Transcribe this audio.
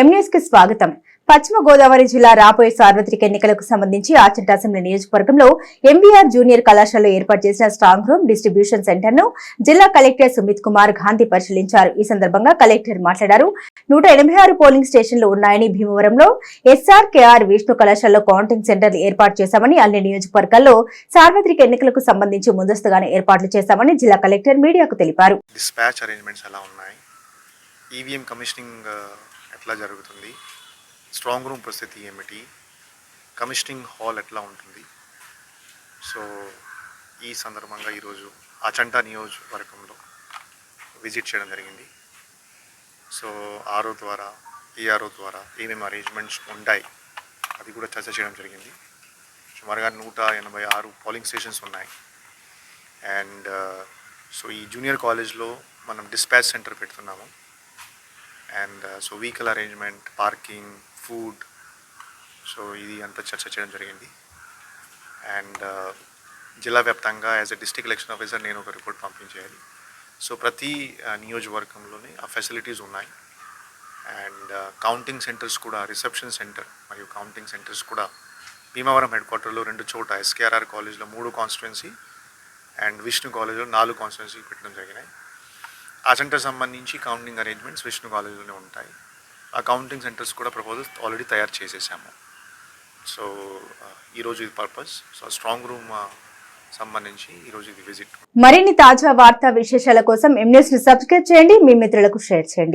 ఎంన్యూస్కి స్వాగతం. పశ్చిమ గోదావరి జిల్లా రాబోయే సార్వత్రిక ఎన్నికలకు సంబంధించి ఆచంట అసెంబ్లీ నియోజకవర్గంలో ఎంవీఆర్ జూనియర్ కళాశాలలో ఏర్పాటు చేసిన స్ట్రాంగ్ రూమ్ డిస్ట్రిబ్యూషన్ సెంటర్ను జిల్లా కలెక్టర్ సుమిత్ కుమార్ గాంధీ పరిశీలించారు. ఈ సందర్భంగా కలెక్టర్ మాట్లాడారు. నూట ఎనభై ఆరు పోలింగ్ స్టేషన్లు ఉన్నాయని భీమవరంలో ఎస్ఆర్ కేఆర్ విష్ణు కళాశాలలో కౌంటింగ్ సెంటర్లు ఏర్పాటు చేశామని అన్ని నియోజకవర్గాల్లో సార్వత్రిక ఎన్నికలకు సంబంధించి ముందస్తుగానే ఏర్పాట్లు చేశామని జిల్లా కలెక్టర్ మీడియాకు తెలిపారు. ఈవీఎం కమిషనింగ్ ఎట్లా జరుగుతుంది? స్ట్రాంగ్ రూమ్ పరిస్థితి ఏమిటి? కమిషనింగ్ హాల్ ఎట్లా ఉంటుంది? సో ఈ సందర్భంగా ఈరోజు అచంటా నియోజకవర్గంలో విజిట్ చేయడం జరిగింది. సో ఆర్ఓ ద్వారా ఏఆర్ఓ ద్వారా ఏమేమి అరేంజ్మెంట్స్ ఉంటాయి? అది కూడా చర్చ చేయడం జరిగింది. సుమారుగా నూట ఎనభై ఆరు పోలింగ్ స్టేషన్స్ ఉన్నాయి. అండ్ సో ఈ జూనియర్ కాలేజ్లో మనం డిస్పాచ్ సెంటర్ పెడుతున్నాము. And so vehicle arrangement parking food so ఇది అంతా చర్చ చేయడం జరిగింది. అండ్ uh, జిల్లా వ్యాప్తంగా as a district election officer నేను ఒక రిపోర్ట్ పంపించేయాలి. సో ప్రతి uh, నియోజకవర్గంలోనే ఆ ఫెసిలిటీస్ ఉన్నాయి. అండ్ uh, కౌంటింగ్ సెంటర్స్ కూడా రిసెప్షన్ సెంటర్ మరియు కౌంటింగ్ సెంటర్స్ కూడా భీమవరం హెడ్ క్వార్టర్లో రెండు చోట ఎస్కేఆర్ఆర్ కాలేజ్లో మూడు కాన్స్టిట్యున్సీ అండ్ విష్ణు కాలేజ్లో నాలుగు కాన్స్టిట్యున్సీ పెట్టడం జరిగినాయి. ఆ సెంటర్ సంబంధించి కౌంటింగ్ అరేంజ్మెంట్స్ విష్ణు కాలేజీలోనే ఉంటాయి. ఆ కౌంటింగ్ సెంటర్స్ కూడా ప్రపోజల్స్ ఆల్రెడీ తయారు చేసేసాము. సో ఈరోజు ఇది పర్పస్ సో స్ట్రాంగ్ రూమ్ సంబంధించి ఈరోజు ఇది విజిట్ మరిన్ని తాజా వార్తా విశేషాల కోసం ఎంఎస్ సబ్స్క్రైబ్ చేయండి. మీ మిత్రులకు షేర్ చేయండి.